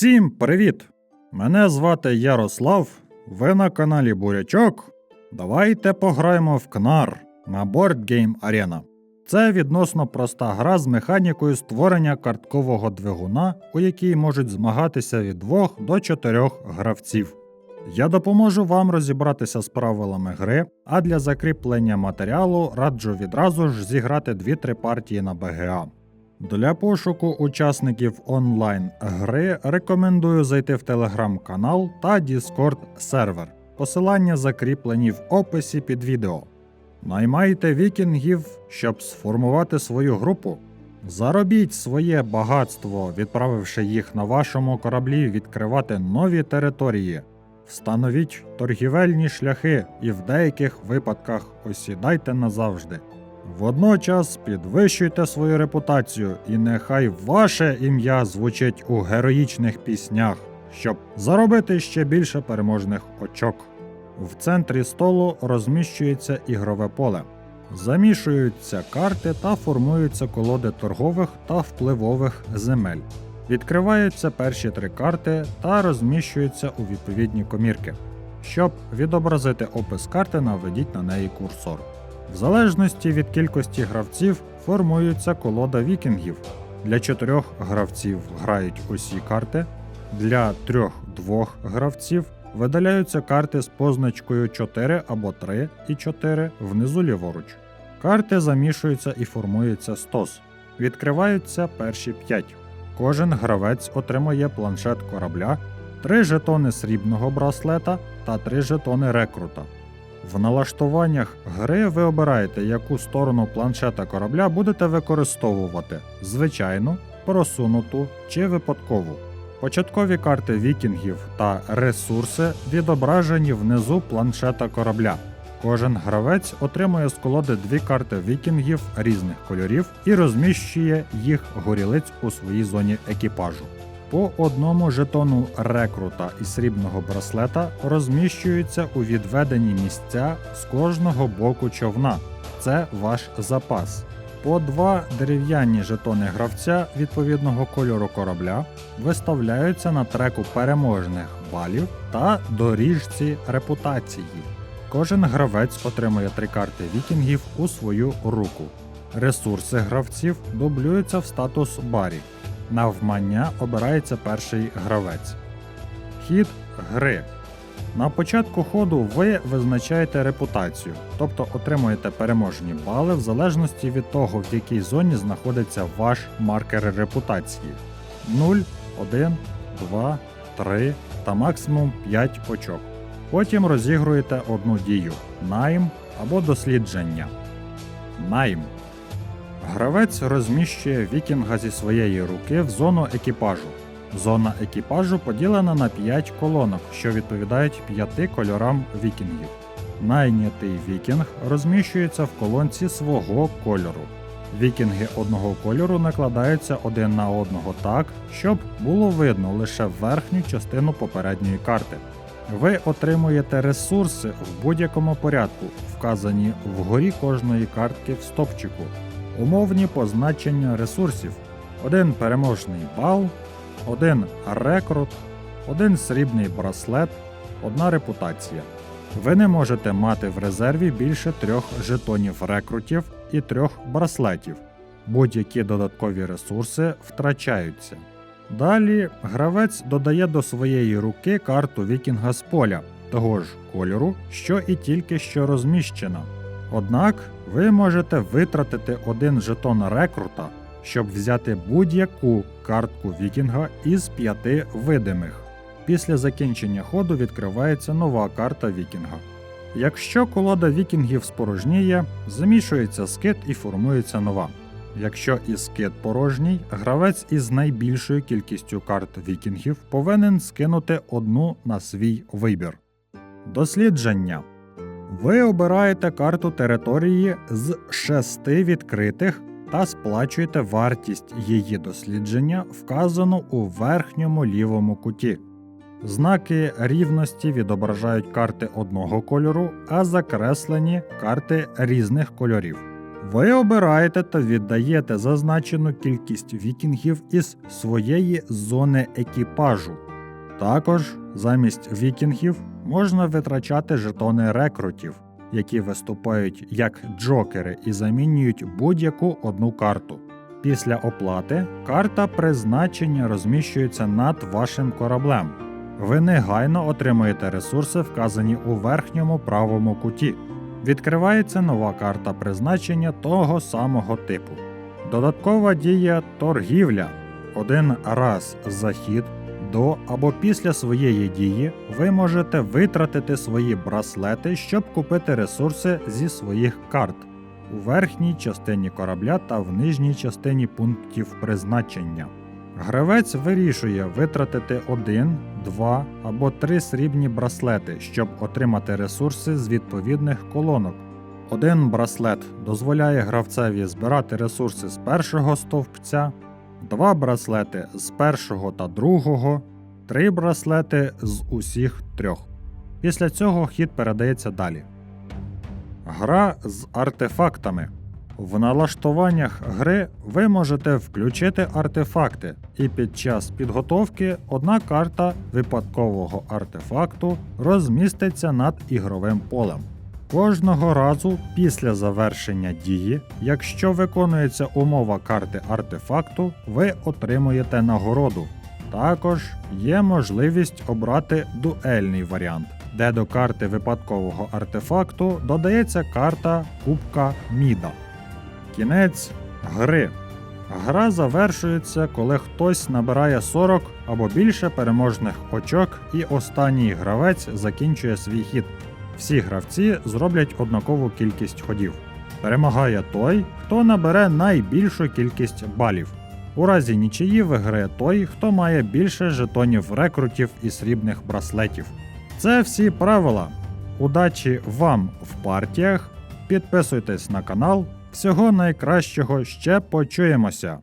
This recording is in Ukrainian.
Всім привіт! Мене звати Ярослав. Ви на каналі Бурячок. Давайте пограємо в КНАР на Board Game Arena. Це відносно проста гра з механікою створення карткового двигуна, у якій можуть змагатися від 2 до 4 гравців. Я допоможу вам розібратися з правилами гри, а для закріплення матеріалу раджу відразу ж зіграти 2-3 партії на БГА. Для пошуку учасників онлайн гри рекомендую зайти в телеграм-канал та Discord сервер. Посилання закріплені в описі під відео. Наймайте вікінгів, щоб сформувати свою групу. Заробіть своє багатство, відправивши їх на вашому кораблі відкривати нові території. Встановіть торгівельні шляхи і в деяких випадках осідайте назавжди. Водночас підвищуйте свою репутацію, і нехай ваше ім'я звучить у героїчних піснях, щоб заробити ще більше переможних очок. В центрі столу розміщується ігрове поле. Замішуються карти та формуються колоди торгових та впливових земель. Відкриваються перші три карти та розміщуються у відповідні комірки. Щоб відобразити опис карти, наведіть на неї курсор. В залежності від кількості гравців формується колода вікінгів. Для чотирьох гравців грають усі карти, для трьох-двох гравців видаляються карти з позначкою 4 або 3 і 4 внизу ліворуч. Карти замішуються і формується стос. Відкриваються перші 5. Кожен гравець отримує планшет корабля, 3 жетони срібного браслета та 3 жетони рекрута. В налаштуваннях гри ви обираєте, яку сторону планшета корабля будете використовувати звичайну, просунуту чи випадкову. Початкові карти вікінгів та ресурси відображені внизу планшета корабля. Кожен гравець отримує з колоди дві карти вікінгів різних кольорів і розміщує їх горілиць у своїй зоні екіпажу. По одному жетону рекрута і срібного браслета розміщуються у відведені місця з кожного боку човна. Це ваш запас. По два дерев'яні жетони гравця відповідного кольору корабля виставляються на треку переможних балів та доріжці репутації. Кожен гравець отримує три карти вікінгів у свою руку. Ресурси гравців дублюються в статус барі. Навмання обирається перший гравець. Хід гри. На початку ходу ви визначаєте репутацію, тобто отримуєте переможні бали в залежності від того, в якій зоні знаходиться ваш маркер репутації 0, 1, 2, 3 та максимум 5 очок. Потім розігруєте одну дію найм або дослідження. Найм. Гравець розміщує вікінга зі своєї руки в зону екіпажу. Зона екіпажу поділена на 5 колонок, що відповідають 5 кольорам вікінгів. Найнятий вікінг розміщується в колонці свого кольору. Вікінги одного кольору накладаються один на одного так, щоб було видно лише верхню частину попередньої карти. Ви отримуєте ресурси в будь-якому порядку, вказані вгорі кожної картки в стопчику. Умовні позначення ресурсів: один переможний бал, один рекрут, один срібний браслет, одна репутація. Ви не можете мати в резерві більше трьох жетонів рекрутів і трьох браслетів. Будь-які додаткові ресурси втрачаються. Далі гравець додає до своєї руки карту вікінга з поля того ж кольору, що і тільки що розміщена. Однак ви можете витратити один жетон рекрута, щоб взяти будь-яку картку вікінга із п'яти видимих. Після закінчення ходу відкривається нова карта вікінга. Якщо колода вікінгів спорожніє, замішується скит і формується нова. Якщо і скит порожній, гравець із найбільшою кількістю карт вікінгів повинен скинути одну на свій вибір. Дослідження. Ви обираєте карту території з шести відкритих та сплачуєте вартість її дослідження, вказану у верхньому лівому куті. Знаки рівності відображають карти одного кольору, а закреслені карти різних кольорів. Ви обираєте та віддаєте зазначену кількість вікінгів із своєї зони екіпажу. Також замість вікінгів можна витрачати жетони рекрутів, які виступають як джокери і замінюють будь-яку одну карту. Після оплати карта призначення розміщується над вашим кораблем. Ви негайно отримуєте ресурси, вказані у верхньому правому куті. Відкривається нова карта призначення того самого типу. Додаткова дія торгівля. Один раз захід до або після своєї дії ви можете витратити свої браслети, щоб купити ресурси зі своїх карт у верхній частині корабля та в нижній частині пунктів призначення. Гравець вирішує витратити один, два або три срібні браслети, щоб отримати ресурси з відповідних колонок. Один браслет дозволяє гравцеві збирати ресурси з першого стовпця, два браслети з першого та другого, три браслети з усіх трьох. Після цього хід передається далі. Гра з артефактами. В налаштуваннях гри ви можете включити артефакти, і під час підготовки одна карта випадкового артефакту розміститься над ігровим полем. Кожного разу після завершення дії, якщо виконується умова карти артефакту, ви отримуєте нагороду. Також є можливість обрати дуельний варіант, де до карти випадкового артефакту додається карта Кубка Міда. Кінець гри. Гра завершується, коли хтось набирає 40 або більше переможних очок, і останній гравець закінчує свій хід. Всі гравці зроблять однакову кількість ходів. Перемагає той, хто набере найбільшу кількість балів. У разі нічиї виграє той, хто має більше жетонів рекрутів і срібних браслетів. Це всі правила. Удачі вам в партіях. Підписуйтесь на канал. Всього найкращого ще почуємося.